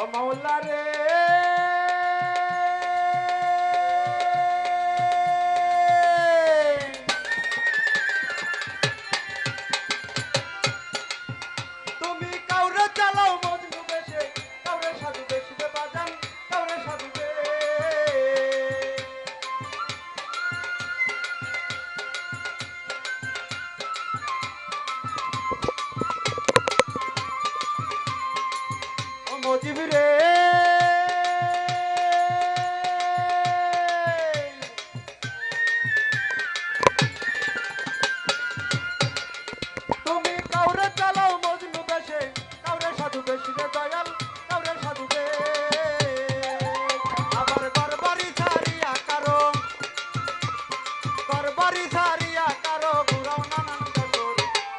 ও মাওলা রে তুমি কাউরে চালাও মজনু বেশে, কাউরে সাধু বেশি রে দয়াল, কাউরে সাধু বে। আবার কারও কারও নানান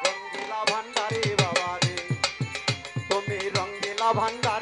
রঙ্গিলা ভান্ডারি তুমি রঙ্গিলা ভান্ডার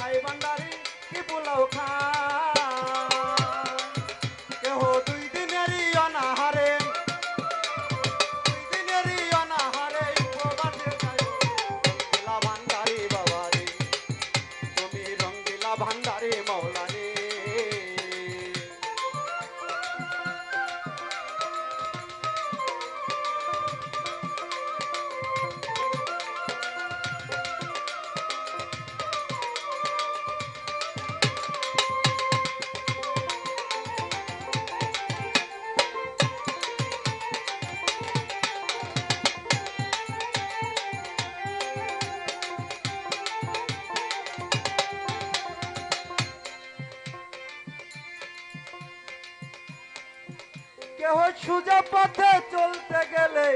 সাই ভান্ডারি কি পোলাও খা কেহ সুজা পথে চলতে গেলে?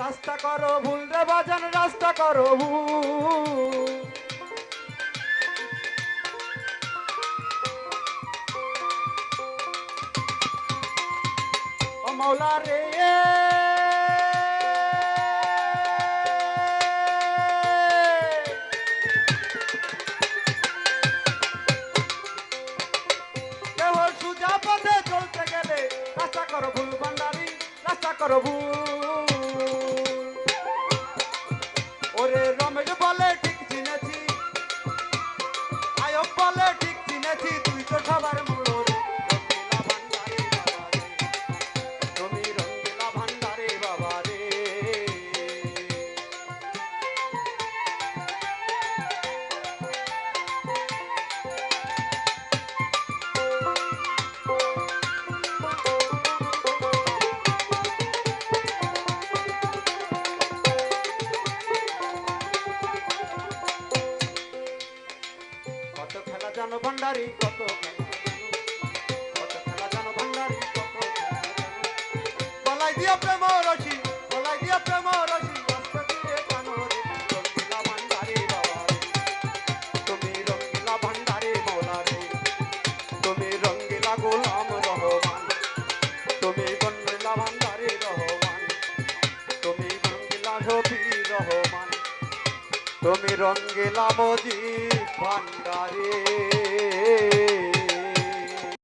রাস্তা করো ভুল রে বাজান, রাস্তা করো ভুল। মৌলা রে করো ভুল ভান্ডারি রাস্তা করো ভুল শফি রহমান তুমি রঙ্গিলা মজি ভান্ডারে